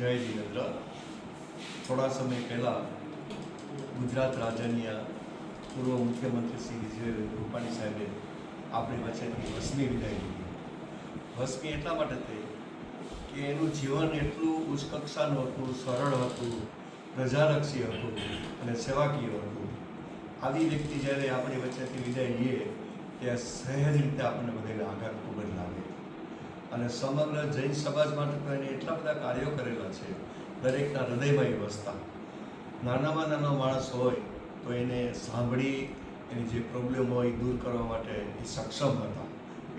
જય જીનેન્દ્ર થોડા સમય પહેલાં ગુજરાત રાજ્યની પૂર્વ મુખ્યમંત્રી શ્રી વિજય રૂપાણી સાહેબે આપણી વચ્ચેથી ભસ્મી વિદાય લીધી. ભસ્મી એટલા માટે થઈ કે એનું જીવન એટલું ઉચ્ચ કક્ષાનું હતું, સરળ હતું, પ્રજાલક્ષી હતું અને સેવાકીય હતું. આવી વ્યક્તિ જ્યારે આપણી વચ્ચેથી વિદાય લઈએ ત્યારે સહેજ રીતે આપણને બધાને આઘાત ખૂબ જ અને સમગ્ર જૈન સમાજ માટે તો એને એટલા બધા કાર્યો કરેલા છે, દરેકના હૃદયમાં એ વસતા. નાનામાં નાનો માણસ હોય તો એને સાંભળી, એની જે પ્રોબ્લેમ હોય એ દૂર કરવા માટે એ સક્ષમ હતા.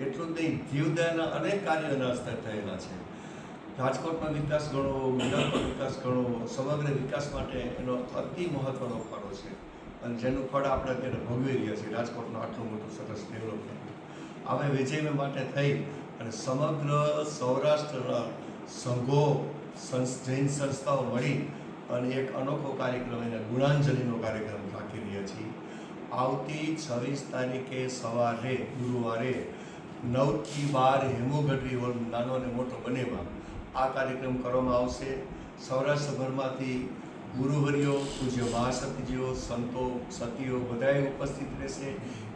એટલું જ નહીં, જીવદયાના અનેક કાર્યો એના હસ્તે થયેલા છે. રાજકોટનો વિકાસ ગણો ગુજરાતનો વિકાસ ગણો, સમગ્ર વિકાસ માટે એનો અતિ મહત્વનો ફાળો છે. અને જેનું ફળ આપણે અત્યારે ભોગવી રહ્યા છીએ, રાજકોટનું આટલું મોટું સરસ ડેવલપમેન્ટ હવે વિજય માટે થઈ અને સમગ્ર સૌરાષ્ટ્રના સંઘો જૈન સંસ્થાઓ મળી અને એક અનોખો કાર્યક્રમ એને ગુણાંજલિનો કાર્યક્રમ રાખી રહ્યા છીએ. આવતી છવ્વીસ તારીખે સવારે, ગુરુવારે નવથી બાર હેમુગઢવી હોલ નાનો અને મોટો બનેવા આ કાર્યક્રમ કરવામાં આવશે. સૌરાષ્ટ્રભરમાંથી ગુરુવર્યો પૂજ્ય મહાસતીજીઓ, સંતો, સતીઓ બધાએ ઉપસ્થિત રહેશે.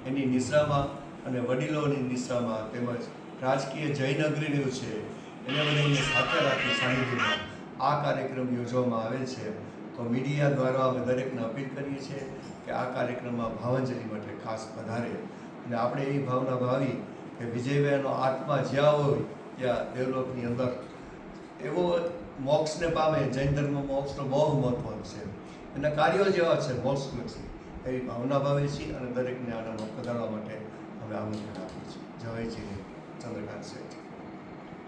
એની નિશ્રામાં અને વડીલોની નિશ્રામાં તેમજ રાજકીય જૈન અગ્રણીઓ છે, એને બધાને સાથે રાખી સાનિધ્યમાં આ કાર્યક્રમ યોજવામાં આવેલ છે. તો મીડિયા દ્વારા અમે દરેકને અપીલ કરીએ છીએ કે આ કાર્યક્રમમાં ભાવાંજલિ માટે ખાસ પધારે. અને આપણે એવી ભાવના ભાવી કે વિજયભાઈનો આત્મા જ્યાં હોય, ત્યાં દેવલોકની અંદર એવો મોક્ષને પામે, જૈન ધર્મ મોક્ષનો બહુ મહત્વ છે. એના કાર્યો જેવા છે મોક્ષલક્ષી એવી ભાવના ભાવે છે અને દરેકને આનામાં પધારવા માટે અમે આમંત્રણ આપીએ છીએ. જય શ્રી Chandrakant Shetty.